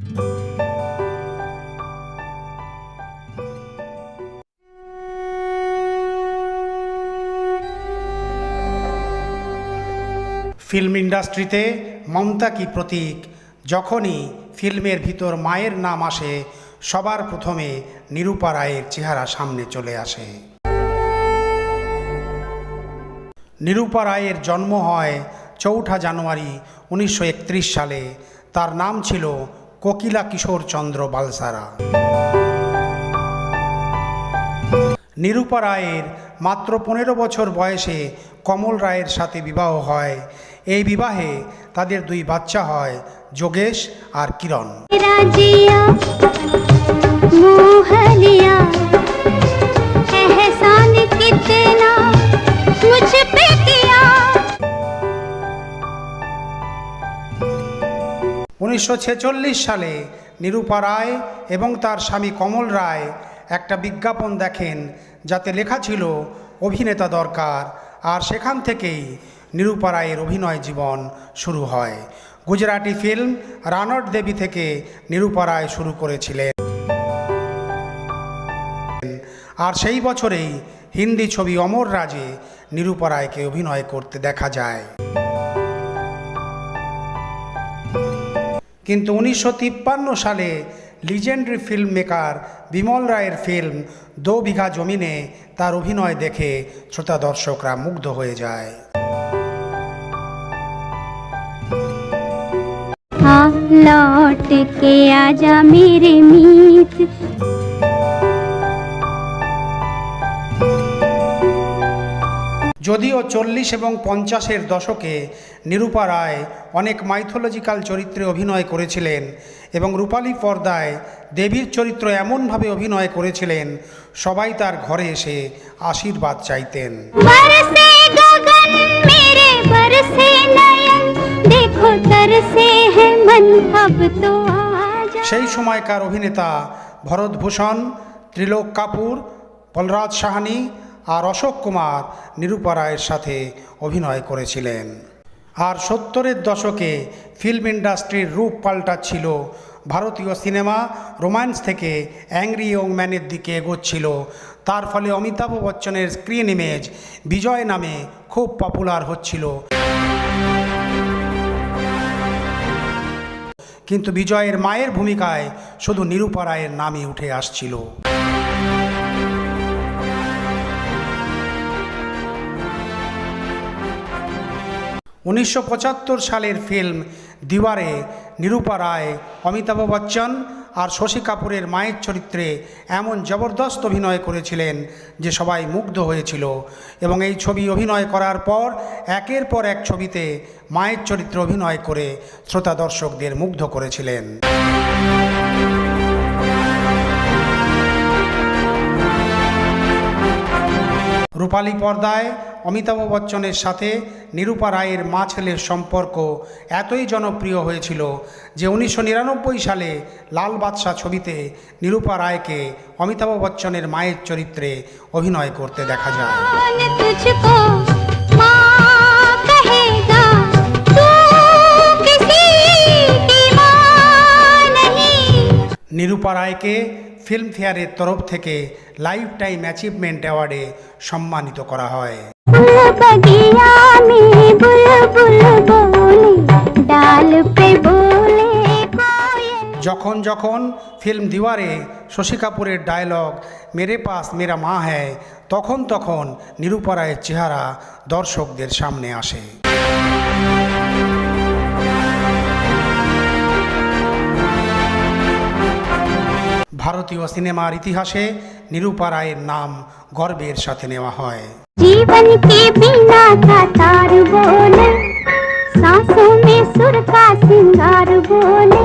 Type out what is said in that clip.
Film ইন্ডাস্ট্রিতে মমতা কি প্রতীক? যখনই ফিল্মের ভিতর মায়ের নাম আসে, সবার প্রথমে নিরূপা রায়ের চেহারা সামনে চলে আসে। নিরূপা রায়ের জন্ম হয় চৌঠা জানুয়ারি উনিশশো একত্রিশ সালে। তার নাম ছিল কোকিলা কিশোরচন্দ্র বালসারা। নিরূপা রায়ের মাত্র পনেরো বছর বয়সে কমল রায়ের সাথে বিবাহ হয়। এই বিবাহে তাদের দুই বাচ্চা হয়, যোগেশ আর কিরণ। উনিশশো ছেচল্লিশ সালে নিরূপা রায় এবং তার স্বামী কমল রায় একটা বিজ্ঞাপন দেখেন, যাতে লেখা ছিল, অভিনেতা দরকার। আর সেখান থেকেই নিরূপা রায়ের অভিনয় জীবন শুরু হয়। গুজরাটি ফিল্ম রানট দেবী থেকে নিরূপা রায় শুরু করেছিলেন। আর সেই বছরেই হিন্দি ছবি অমর রাজে নিরূপা রায়কে অভিনয় করতে দেখা যায়। কিন্তু উনিশশো সালে লিজেন্ডারি ফিল্ম মেকার বিমল রায়ের ফিল্ম দো বিঘা জমিনে তার অভিনয় দেখে শ্রোতা দর্শকরা মুগ্ধ হয়ে যায় हाँ लौट के आजा मेरे मीत যদিও চল্লিশ এবং পঞ্চাশের দশকে নিরূপা রায় অনেক মাইথোলজিক্যাল চরিত্রে অভিনয় করেছিলেন এবং রূপালী পর্দায় দেবীর চরিত্র এমনভাবে অভিনয় করেছিলেন সবাই তার ঘরে এসে আশীর্বাদ চাইতেন। সেই সময়কার অভিনেতা ভরতভূষণ ত্রিলোক কাপুর বলরাজ সাহানি আর অশোক কুমার নিরূপা রায়ের সাথে অভিনয় করেছিলেন। আর সত্তরের দশকে ফিল্ম ইন্ডাস্ট্রির রূপ পাল্টাচ্ছিল ভারতীয় সিনেমা রোম্যান্স থেকে অ্যাংরি ম্যানের দিকে এগোচ্ছিল। তার ফলে অমিতাভ বচ্চনের স্ক্রিন ইমেজ বিজয় নামে খুব পপুলার হচ্ছিল। কিন্তু বিজয়ের মায়ের ভূমিকায় শুধু নিরূপা রায়ের নামই উঠে আসছিল। উনিশশো পঁচাত্তর সালের ফিল্ম দিওয়ারে নিরূপা রায়, অমিতাভ বচ্চন আর শশী কাপুরের মায়ের চরিত্রে এমন জবরদস্ত অভিনয় করেছিলেন যে সবাই মুগ্ধ হয়েছিল। এবং এই ছবি অভিনয় করার পর একের পর এক ছবিতে মায়ের চরিত্রে অভিনয় করে শ্রোতা দর্শকদের মুগ্ধ করেছিলেন। রূপালী পর্দায় অমিতাভ বচ্চনের সাথে নিরূপা রায়ের মা ছেলের সম্পর্ক এতই জনপ্রিয় হয়েছিল যে উনিশশো নিরানব্বই সালে লাল বাদশাহ ছবিতে নিরূপা রায়কে অমিতাভ বচ্চনের মায়ের চরিত্রে অভিনয় করতে দেখা যায়। নিরূপা রায়কে ফিল্মফেয়ারের তরফ থেকে লাইফ টাইম অ্যাচিভমেন্ট অ্যাওয়ার্ডে সম্মানিত করা হয়। যখন যখন ফিল্ম দিওয়ারে শশী কাপুরের ডায়লগ মেরে পাস মেরা মা হ্যায় তখন তখন নিরুপারায়ের চেহারা দর্শকদের সামনে আসে। ভারতীয় সিনেমার ইতিহাসে নিরূপা রায়ের নাম গর্বের সাথে নেওয়া হয় जीवन के बिना का तार बोले सांसों में सुर का सिंगार बोले